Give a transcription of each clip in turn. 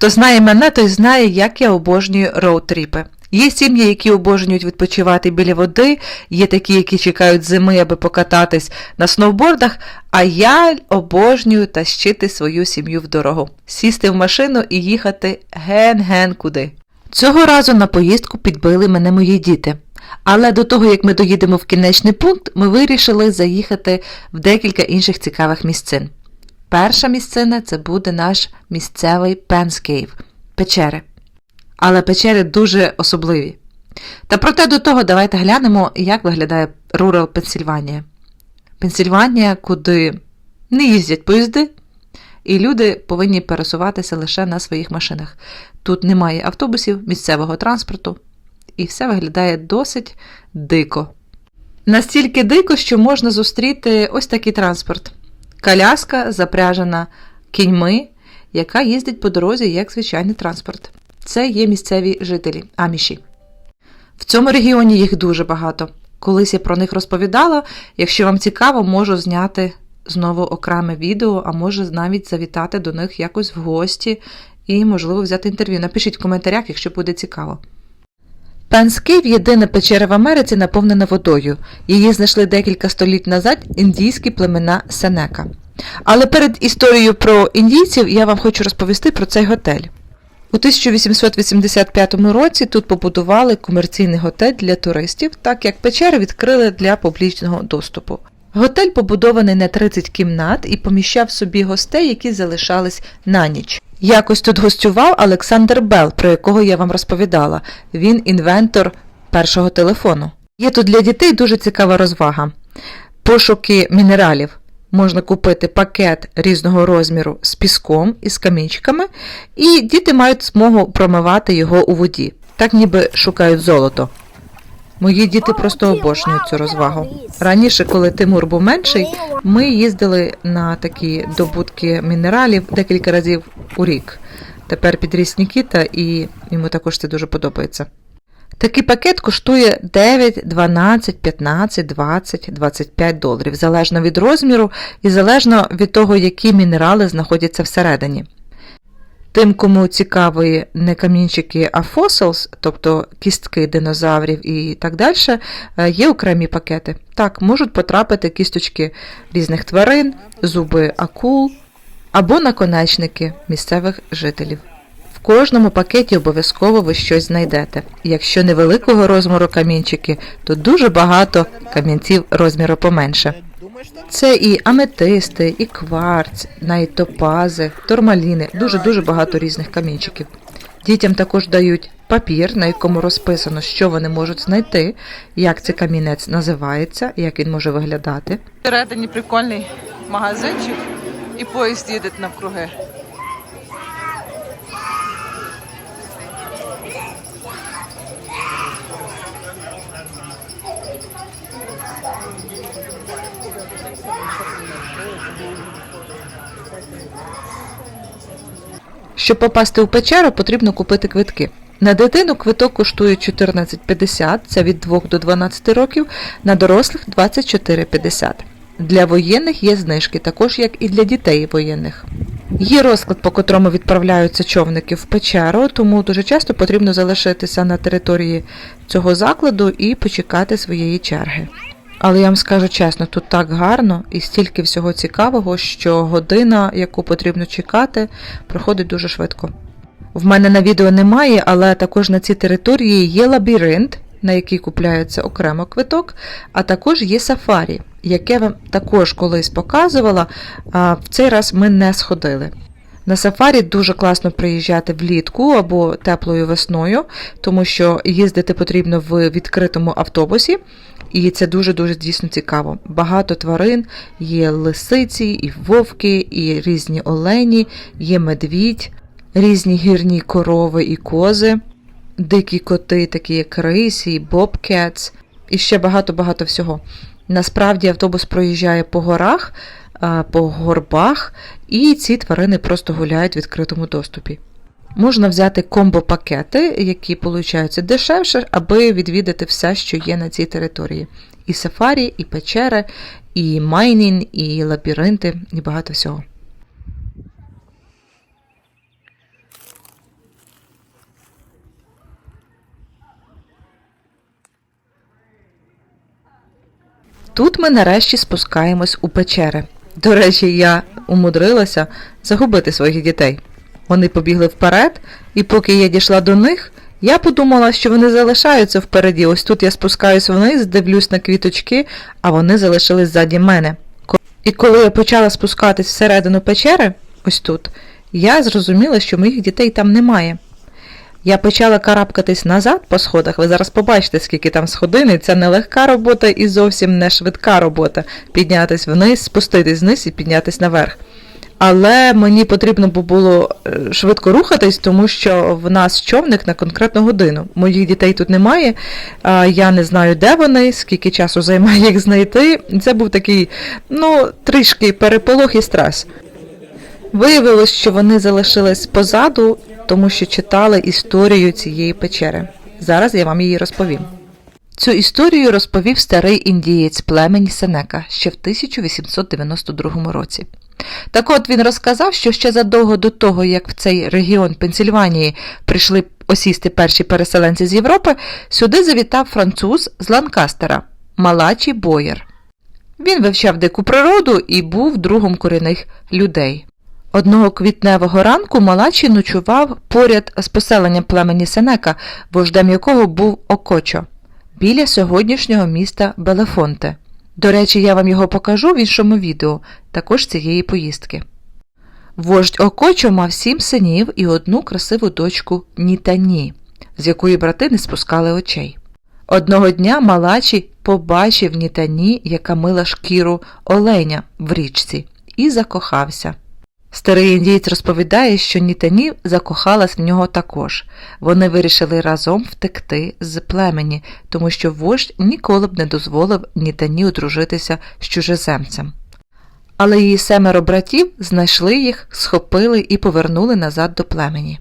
Хто знає мене, той знає, як я обожнюю роуд-тріпи. Є сім'ї, які обожнюють відпочивати біля води, є такі, які чекають зими, аби покататись на сноубордах, а я обожнюю тащити свою сім'ю в дорогу, сісти в машину і їхати ген-ген куди. Цього разу на поїздку підбили мене мої діти. Але до того, як ми доїдемо в кінечний пункт, ми вирішили заїхати в декілька інших цікавих місцин. Перша місцина це буде наш місцевий Пенскейв – печери. Але печери дуже особливі. Та проте до того давайте глянемо, як виглядає Рурал Пенсільванія. Пенсільванія, куди не їздять поїзди, і люди повинні пересуватися лише на своїх машинах. Тут немає автобусів, місцевого транспорту, і все виглядає досить дико. Настільки дико, що можна зустріти ось такий транспорт. Коляска запряжена кіньми, яка їздить по дорозі як звичайний транспорт. Це є місцеві жителі аміші. В цьому регіоні їх дуже багато. Колись я про них розповідала. Якщо вам цікаво, можу зняти знову окреме відео, а може навіть завітати до них якось в гості і, можливо, взяти інтерв'ю. Напишіть в коментарях, якщо буде цікаво. Пенскейв – єдина печера в Америці, наповнена водою. Її знайшли декілька століть назад індійські племена Сенека. Але перед історією про індійців я вам хочу розповісти про цей готель. У 1885 році тут побудували комерційний готель для туристів, так як печери відкрили для публічного доступу. Готель побудований на 30 кімнат і поміщав собі гостей, які залишались на ніч. Якось тут гостював Олександр Белл, про якого я вам розповідала. Він інвентор першого телефону. Є тут для дітей дуже цікава розвага. Пошуки мінералів. Можна купити пакет різного розміру з піском і з камінчиками, і діти мають змогу промивати його у воді, так ніби шукають золото. Мої діти просто обожнюють цю розвагу. Раніше, коли Тимур був менший, ми їздили на такі добутки мінералів декілька разів у рік. Тепер підріс Нікіта, і йому також це дуже подобається. Такий пакет коштує 9, 12, 15, 20, 25 доларів, залежно від розміру і залежно від того, які мінерали знаходяться всередині. Тим, кому цікаві не камінчики, а fossils, тобто кістки динозаврів і так далі, є окремі пакети. Так, можуть потрапити кісточки різних тварин, зуби акул або наконечники місцевих жителів. В кожному пакеті обов'язково ви щось знайдете. Якщо невеликого розміру камінчики, то дуже багато камінців розміру поменше. Це і аметисти, і кварц, навіть топази, тормаліни, дуже-дуже багато різних камінчиків. Дітям також дають папір, на якому розписано, що вони можуть знайти, як цей камінець називається, як він може виглядати. Всередині прикольний магазинчик і поїзд їде навкруги. Щоб попасти у печеру, потрібно купити квитки. На дитину квиток коштує 14,50, це від 2 до 12 років, на дорослих 24,50. Для воєнних є знижки, також як і для дітей воєнних. Є розклад, по котрому відправляються човники в печеру, тому дуже часто потрібно залишитися на території цього закладу і почекати своєї черги. Але я вам скажу чесно, тут так гарно і стільки всього цікавого, що година, яку потрібно чекати, проходить дуже швидко. В мене на відео немає, але також на цій території є лабіринт, на який купляється окремо квиток, а також є сафарі, яке вам також колись показувала, а в цей раз ми не сходили. На сафарі дуже класно приїжджати влітку або теплою весною, тому що їздити потрібно в відкритому автобусі, і це дуже-дуже дійсно цікаво. Багато тварин, є лисиці, і вовки, і різні олені, є медвідь, різні гірні корови і кози, дикі коти, такі як рисі, бобкетс, і ще багато-багато всього. Насправді автобус проїжджає по горах, по горбах, і ці тварини просто гуляють в відкритому доступі. Можна взяти комбо-пакети, які получаються дешевше, аби відвідати все, що є на цій території: і сафарі, і печери, і майнінг, і лабіринти, і багато всього. Тут ми нарешті спускаємось у печери. До речі, я умудрилася загубити своїх дітей. Вони побігли вперед, і поки я дійшла до них, я подумала, що вони залишаються впереді. Ось тут я спускаюсь вниз, дивлюсь на квіточки, а вони залишились ззаді мене. І коли я почала спускатись всередину печери, ось тут, я зрозуміла, що моїх дітей там немає. Я почала карабкатись назад по сходах. Ви зараз побачите, скільки там сходини. Це не легка робота і зовсім не швидка робота. Піднятись вниз, спуститись вниз і піднятись наверх. Але мені потрібно було е, швидко рухатись, тому що в нас човник на конкретну годину. Моїх дітей тут немає. Я не знаю, де вони, скільки часу займає їх знайти. Це був такий, ну, трішки переполох і стрес. Виявилось, що вони залишились позаду, тому що читали історію цієї печери. Зараз я вам її розповім. Цю історію розповів старий індієць племені Сенека ще в 1892 році. Так от він розказав, що ще задовго до того, як в цей регіон Пенсільванії прийшли осісти перші переселенці з Європи, сюди завітав француз з Ланкастера Малачі Боєр. Він вивчав дику природу і був другом корінних людей. Одного квітневого ранку Малачі ночував поряд з поселенням племені Сенека, вождем якого був Окочо, біля сьогоднішнього міста Белефонте. До речі, я вам його покажу в іншому відео, також цієї поїздки. Вождь Окочо мав сім синів і одну красиву дочку Нітані, з якої брати не спускали очей. Одного дня Малачі побачив Нітані, яка мила шкіру оленя в річці, і закохався. Старий індієць розповідає, що Нітані закохалась в нього також. Вони вирішили разом втекти з племені, тому що вождь ніколи б не дозволив Нітані одружитися з чужеземцем. Але її семеро братів знайшли їх, схопили і повернули назад до племені.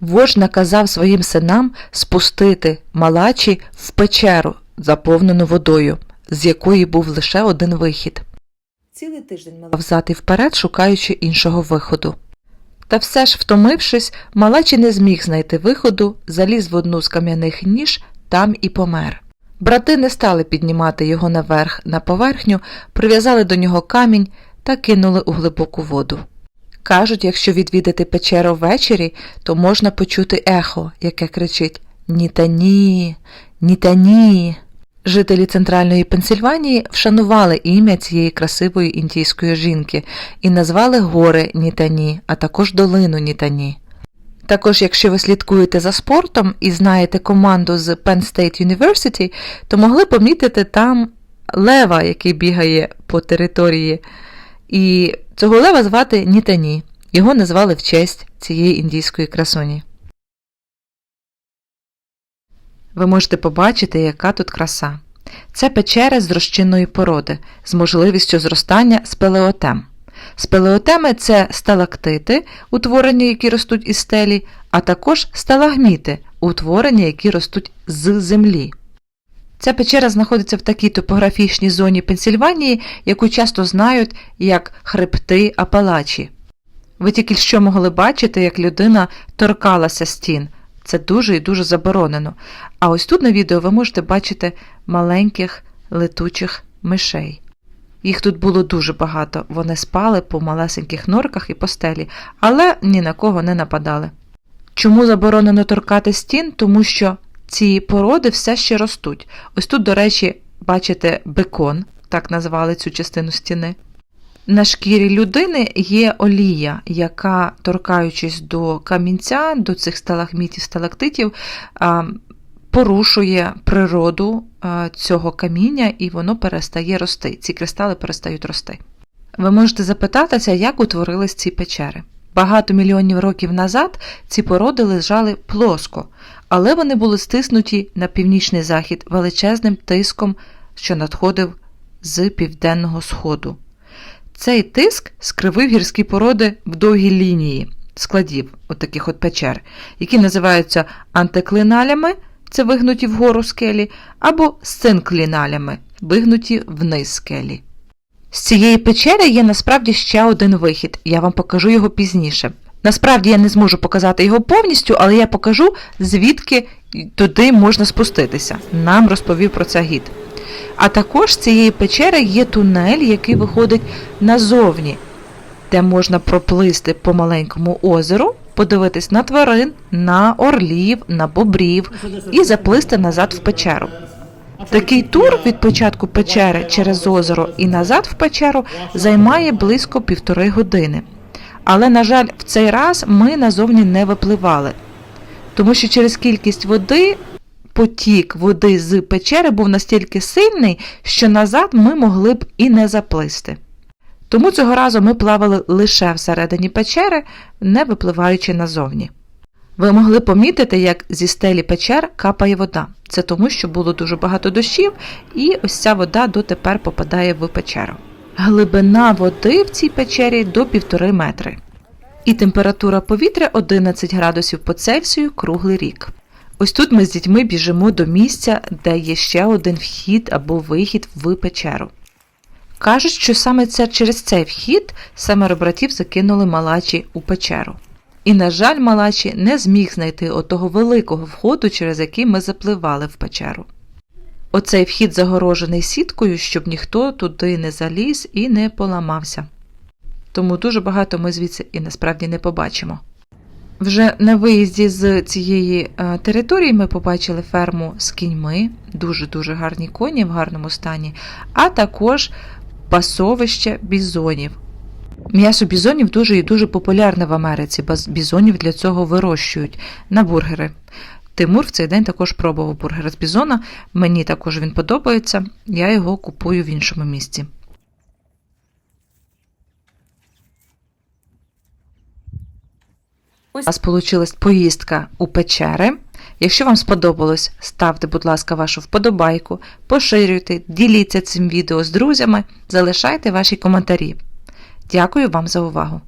Вождь наказав своїм синам спустити малачі в печеру, заповнену водою, з якої був лише один вихід. Цілий тиждень мала взад і вперед, шукаючи іншого виходу. Та все ж, втомившись, малачі не зміг знайти виходу, заліз в одну з кам'яних ніж, там і помер. Брати не стали піднімати його наверх на поверхню, прив'язали до нього камінь та кинули у глибоку воду. Кажуть, якщо відвідати печеру ввечері, то можна почути ехо, яке кричить Ні та ні, ні та ні. Жителі центральної Пенсильванії вшанували ім'я цієї красивої індійської жінки і назвали гори Нітані, а також долину Нітані. Також, якщо ви слідкуєте за спортом і знаєте команду з Penn State University, то могли помітити там лева, який бігає по території. І цього лева звати Нітані. Його назвали в честь цієї індійської красуні. Ви можете побачити, яка тут краса. Це печери з розчинної породи з можливістю зростання спелеотем. Спелеотеми це сталактити, утворення, які ростуть із стелі, а також сталагміти, утворення, які ростуть з землі. Ця печера знаходиться в такій топографічній зоні Пенсільванії, яку часто знають як хребти Апалачі. Ви тільки що могли бачити, як людина торкалася стін. Це дуже і дуже заборонено. А ось тут на відео ви можете бачити маленьких летучих мишей. Їх тут було дуже багато. Вони спали по малесеньких норках і постелі, але ні на кого не нападали. Чому заборонено торкати стін? Тому що ці породи все ще ростуть. Ось тут, до речі, бачите бекон, так назвали цю частину стіни. На шкірі людини є олія, яка, торкаючись до камінця, до цих сталагмітів, сталактитів, порушує природу цього каміння і воно перестає рости. Ці кристали перестають рости. Ви можете запитатися, як утворились ці печери. Багато мільйонів років назад ці породи лежали плоско, але вони були стиснуті на північний захід величезним тиском, що надходив з південного сходу. Цей тиск скривив гірські породи в довгій лінії складів, от от печер, які називаються антиклиналями, це вигнуті вгору скелі, або синкліналями, вигнуті вниз скелі. З цієї печери є насправді ще один вихід, я вам покажу його пізніше. Насправді я не зможу показати його повністю, але я покажу, звідки туди можна спуститися. Нам розповів про це гід. А також з цієї печери є тунель, який виходить назовні, де можна проплисти по маленькому озеру, подивитись на тварин, на орлів, на бобрів і заплисти назад в печеру. Такий тур від початку печери через озеро і назад в печеру займає близько півтори години. Але, на жаль, в цей раз ми назовні не випливали, тому що через кількість води потік води з печери був настільки сильний, що назад ми могли б і не заплисти. Тому цього разу ми плавали лише всередині печери, не випливаючи назовні. Ви могли помітити, як зі стелі печер капає вода. Це тому, що було дуже багато дощів, і ось ця вода дотепер попадає в печеру. Глибина води в цій печері до півтори метри. І температура повітря 11 градусів по Цельсію круглий рік. Ось тут ми з дітьми біжимо до місця, де є ще один вхід або вихід в печеру. Кажуть, що саме це через цей вхід семеро братів закинули малачі у печеру. І, на жаль, малачі не зміг знайти отого великого входу, через який ми запливали в печеру. Оцей вхід загорожений сіткою, щоб ніхто туди не заліз і не поламався. Тому дуже багато ми звідси і насправді не побачимо. Вже на виїзді з цієї е, території ми побачили ферму з кіньми, дуже-дуже гарні коні в гарному стані, а також пасовище бізонів. М'ясо бізонів дуже і дуже популярне в Америці, бізонів для цього вирощують на бургери. Тимур в цей день також пробував бургер з бізона. Мені також він подобається, я його купую в іншому місці. У нас вийшла поїздка у печери. Якщо вам сподобалось, ставте, будь ласка, вашу вподобайку, поширюйте, діліться цим відео з друзями, залишайте ваші коментарі. Дякую вам за увагу!